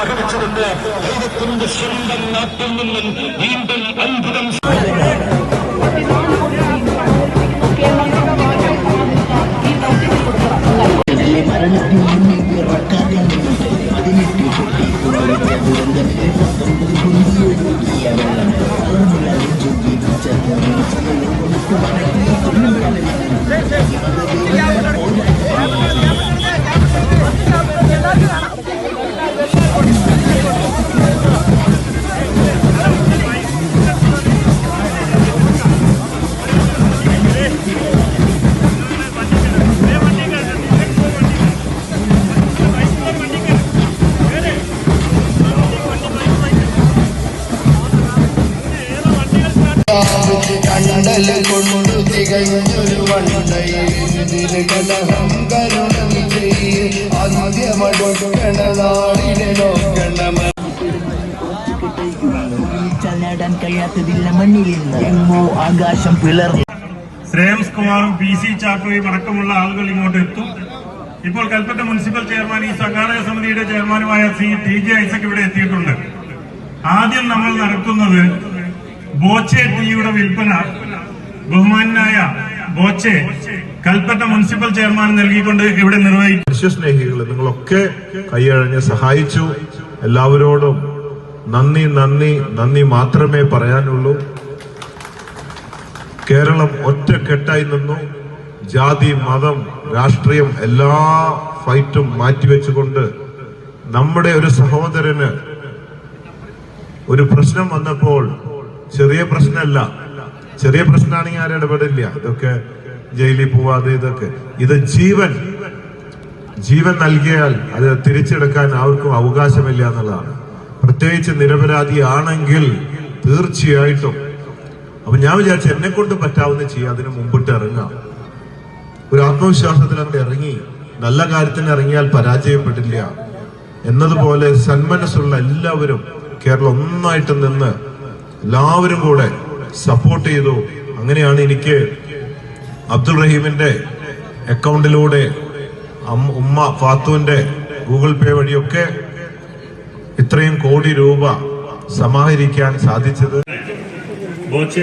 அறிவிச்சிருந்த இருபத்தொன்று சொந்தம் நாட்டில் நின்னும் மீண்டும் அற்புதம் കണ്ടൽ കൊണ്ടു തികഞ്ഞൊരു വണ്ടയിൽ. കലഹം കരുണം ചെയ്യും. ആദ്യമടുക്കണ നാടിനെ നോക്കണം നേടാൻ കഴിയാത്തതില്ല മണ്ണിൽ നിന്ന് എങ്ങോ ആകാശം പിളർന്നു. ശ്രേയംസ് കുമാറും പി സി ചാക്കോയും അടക്കമുള്ള ആളുകൾ ഇങ്ങോട്ട് എത്തും. ഇപ്പോൾ കൽപ്പറ്റ മുനിസിപ്പൽ ചെയർമാൻ ഈ സംഘാടക സമിതിയുടെ ചെയർമാനുമായ സി ടി ജെ ഐസക് ഇവിടെ എത്തിയിട്ടുണ്ട്. ആദ്യം നമ്മൾ നടത്തുന്നത് ബോച്ചെ ടീയുടെ വിൽപ്പന ബഹുമാനായ ബോച്ചെ കൽപ്പറ്റ മുനിസിപ്പൽ ചെയർമാൻ നൽകിക്കൊണ്ട് ഇവിടെ നിർവഹിക്കും. മനുഷ്യസ്നേഹികൾ നിങ്ങളൊക്കെ കൈയഴഞ്ഞ് സഹായിച്ചു. എല്ലാവരോടും നന്ദി നന്ദി നന്ദി മാത്രമേ പറയാനുള്ളൂ. കേരളം ഒറ്റക്കെട്ടായി നിന്നു. ജാതി മതം രാഷ്ട്രീയം എല്ലാ ഫൈറ്റും മാറ്റിവെച്ചുകൊണ്ട് നമ്മുടെ ഒരു സഹോദരന് ഒരു പ്രശ്നം വന്നപ്പോൾ ചെറിയ പ്രശ്നമല്ല. ചെറിയ പ്രശ്നമാണെങ്കിൽ ആരും ഇടപെടില്ല. ഇതൊക്കെ ജയിലിൽ പോവാതെ ഇതൊക്കെ. ഇത് ജീവൻ. ജീവൻ നൽകിയാൽ അത് തിരിച്ചെടുക്കാൻ ആർക്കും അവകാശമില്ല എന്നുള്ളതാണ്. പ്രത്യേകിച്ച് നിരപരാധി ആണെങ്കിൽ തീർച്ചയായിട്ടും. അപ്പൊ ഞാൻ വിചാരിച്ചു എന്നെ കൊണ്ട് പറ്റാവുന്ന ചെയ്യാം. അതിന് മുമ്പിട്ട് ഇറങ്ങാം. ഒരു ആത്മവിശ്വാസത്തിൽ അങ്ങോട്ട് ഇറങ്ങി. നല്ല കാര്യത്തിന് ഇറങ്ങിയാൽ പരാജയപ്പെട്ടില്ല എന്നതുപോലെ സന്മനസ്സുള്ള എല്ലാവരും കേരളം ഒന്നായിട്ട് നിന്ന് എല്ലാവരും കൂടെ സപ്പോർട്ട് ചെയ്തു. അങ്ങനെയാണ് എനിക്ക് അബ്ദുൾ റഹീമിന്റെ അക്കൗണ്ടിലൂടെ ഉമ്മ ഫാത്തുവിന്റെ ഗൂഗിൾ പേ വഴിയൊക്കെ ഇത്രയും കോടി രൂപ സമാഹരിക്കാൻ സാധിച്ചത്. ബോച്ചെ